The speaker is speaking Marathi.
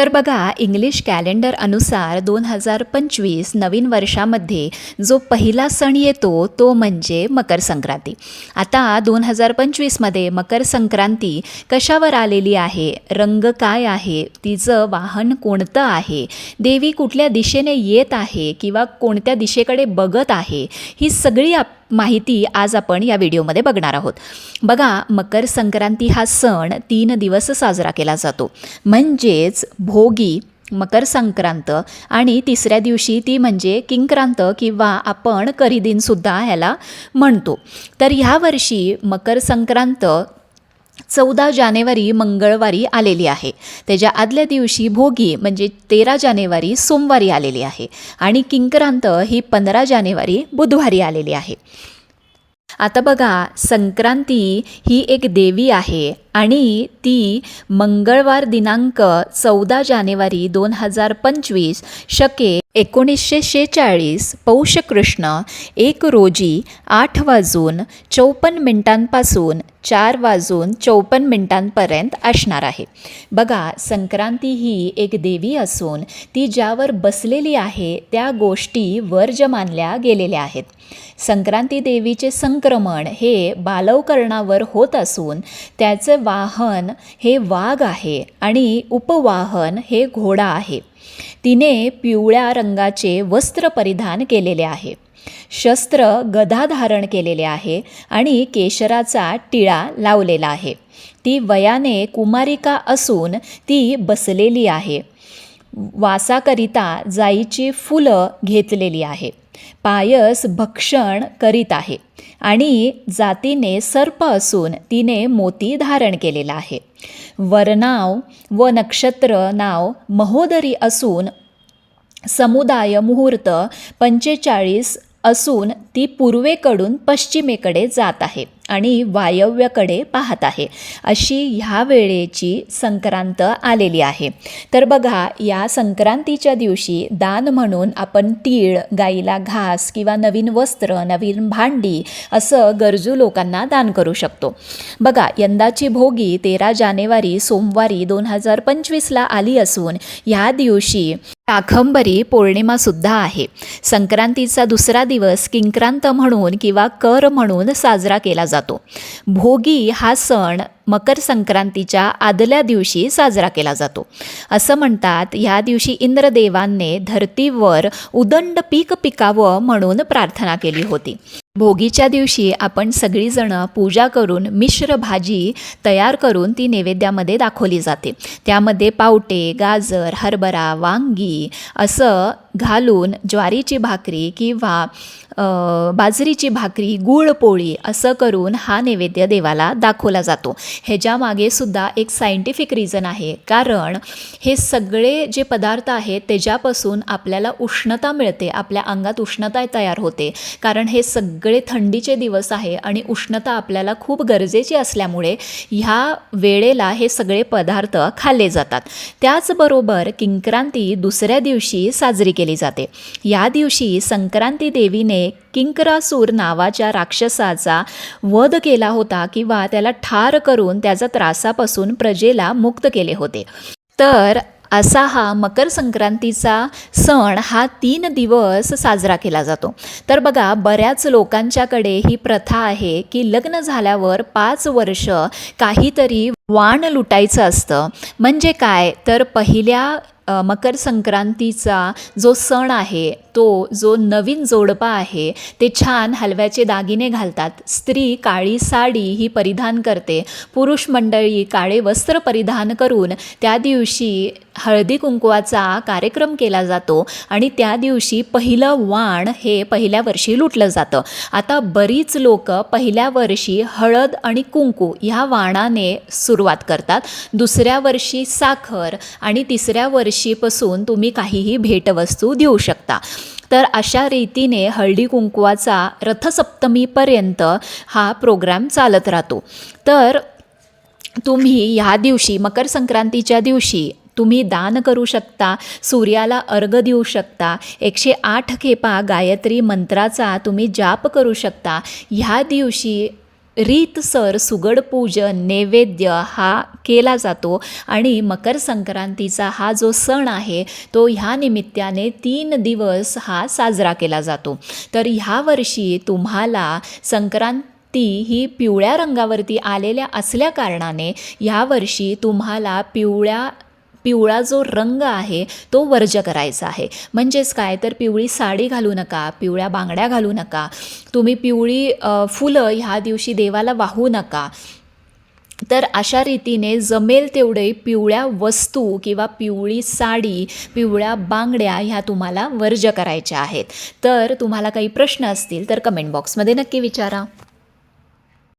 तर बघा इंग्लिश कॅलेंडर अनुसार दोन हजार पंचवीस नवीन वर्षामध्ये जो पहिला सण येतो तो म्हणजे मकर संक्रांती. आता दोन हजार पंचवीसमध्ये मकर संक्रांती कशावर आलेली आहे? रंग काय आहे? तिचं वाहन कोणतं आहे? देवी कुठल्या दिशेने येत आहे किंवा कोणत्या दिशेकडे बघत आहे? ही सगळी आप माहिती आज आपण या व्हिडिओमध्ये बघणार आहोत. बघा मकर संक्रांती हा सण तीन दिवस साजरा केला जातो. म्हणजेच भोगी मकर संक्रांत आणि तिसऱ्या दिवशी ती म्हणजे किंक्रांत किंवा आपण करिदिनसुद्धा ह्याला म्हणतो. तर ह्या वर्षी मकर संक्रांत चौदा जानेवारी मंगळवारी आलेली आहे. त्याच्या आदल्या दिवशी भोगी म्हणजे तेरा जानेवारी सोमवारी आलेली आहे आणि किंक्रांत ही पंधरा जानेवारी बुधवारी आलेली आहे. आता बघा संक्रांती ही एक देवी आहे. आणि ती मंगळवार दिनांक चौदा जानेवारी दोन हजार पंचवीस शके एकोणीसशे शेचाळीस पौष कृष्ण एक रोजी आठ वाजून चौपन्न मिनिटांपासून चार वाजून चौपन्न मिनिटांपर्यंत असणार आहे. बघा संक्रांती ही एक देवी असून ती ज्यावर बसलेली आहे त्या गोष्टी वर्ज मानल्या गेलेल्या आहेत. संक्रांती देवीचे संक्रमण हे बालवकर्णावर होत असून त्याचं वाहन हे वाघ आहे आणि उपवाहन हे घोडा आहे. तिने पिवळ्या रंगाचे वस्त्र परिधान केलेले आहे. शस्त्र गदा धारण केलेले आहे आणि केशराचा टिळा लावलेला आहे. ती वयाने कुमारिका असून ती बसलेली आहे. वासाकरिता जाईची फुलं घेतलेली आहे. पायस भक्षण करीत आहे आणि जातीने सर्प असून तिने मोती धारण केलेला आहे. वरनाव व नक्षत्र नाव महोदरी असून समुदाय मुहूर्त पंचेचाळीस असून ती पूर्वेकडून पश्चिमेकडे जात आहे. आणि वायव्याकडे पाहत आहे. अशी ह्या वेळेची संक्रांत आलेली आहे. तर बघा या संक्रांतीच्या दिवशी दान म्हणून आपण तीळ गाईला घास किंवा नवीन वस्त्र नवीन भांडी असं गरजू लोकांना दान करू शकतो. बघा यंदाची भोगी तेरा जानेवारी सोमवारी दोन हजार पंचवीसला आली असून ह्या दिवशी काखंबरी पौर्णिमासुद्धा आहे. संक्रांतीचा दुसरा दिवस किंक्रांत म्हणून किंवा कर म्हणून साजरा केला जातो. भोगी हा सण मकर संक्रांतीच्या आदल्या दिवशी साजरा केला जातो. असं म्हणतात ह्या दिवशी इंद्रदेवांनी धर्तीवर उदंड पीक पिकावं म्हणून प्रार्थना केली होती. भोगीच्या दिवशी आपण सगळीजणं पूजा करून मिश्र भाजी तयार करून ती नैवेद्यामध्ये दाखवली जाते. त्यामध्ये पावटे गाजर हरभरा वांगी असं घालून ज्वारीची भाकरी किंवा बाजरीची भाकरी गुळपोळी असं करून हा नैवेद्य देवाला दाखवला जातो. ह्याच्यामागे सुद्धा एक सायंटिफिक रिझन आहे. कारण हे सगळे जे पदार्थ आहेत त्याच्यापासून आपल्याला उष्णता मिळते. आपल्या अंगात उष्णता तयार होते. कारण हे सग सगळे थंडीचे दिवस आहे आणि उष्णता आपल्याला खूप गरजेची असल्यामुळे ह्या वेळेला हे सगळे पदार्थ खाल्ले जातात. त्याचबरोबर किंक्रांती दुसऱ्या दिवशी साजरी केली जाते. या दिवशी संक्रांती देवीने किंकरासूर नावाच्या राक्षसाचा वध केला होता किंवा त्याला ठार करून त्याचा त्रासापासून प्रजेला मुक्त केले होते. तर असा हा मकर संक्रांतीचा सण हा तीन दिवस साजरा केला जातो. तर बघा बऱ्याच लोकांच्याकडे ही प्रथा आहे की लग्न झाल्यावर पाच वर्ष काहीतरी वाण लुटायचं असतं. म्हणजे काय? तर पहिल्या मकर संक्रांतीचा जो सण आहे तो जो नवीन जोडपा आहे ते छान हलव्याचे दागिने घालतात. स्त्री काळी साडी ही परिधान करते. पुरुष मंडळी काळे वस्त्र परिधान करून त्या दिवशी हळदी कुंकवाचा कार्यक्रम केला जातो आणि त्या दिवशी पहिलं वाण हे पहिल्या वर्षी लुटलं जातं. आता बरीच लोक पहिल्या वर्षी हळद आणि कुंकू ह्या वाणाने सुरुवात करतात. दुसऱ्या वर्षी साखर आणि तिसऱ्या वर्षी वर्षीपासून तुम्ही काहीही भेटवस्तू देऊ शकता. तर अशा रीतीने हळदी कुंकवाचा रथसप्तमीपर्यंत हा प्रोग्राम चालत राहतो. तर तुम्ही ह्या दिवशी मकर संक्रांतीच्या दिवशी तुम्ही दान करू शकता सूर्याला अर्घ देऊ शकता एकशे आठ खेपा गायत्री मंत्राचा तुम्ही जाप करू शकता. ह्या दिवशी रीतसर सुगड पूजन नैवेद्य हा केला जातो आणि मकर संक्रांतीचा हा जो सण आहे तो ह्या निमित्ताने तीन दिवस हा साजरा केला जातो. तर ह्या वर्षी तुम्हाला संक्रांत ती ही पिवळ्या रंगावरती आलेल्या असल्या कारणाने यावर्षी तुम्हाला पिवळ्या पिवळा जो रंग आहे तो वर्ज करायचा आहे. म्हणजेच काय? तर पिवळी साडी घालू नका पिवळ्या बांगड्या घालू नका. तुम्ही पिवळी फुलं ह्या दिवशी देवाला वाहू नका. तर अशा रीतीने जमेल तेवढे पिवळ्या वस्तू किंवा पिवळी साडी पिवळ्या बांगड्या ह्या तुम्हाला वर्ज करायच्या आहेत. तर तुम्हाला काही प्रश्न असतील तर कमेंट बॉक्समध्ये नक्की विचारा.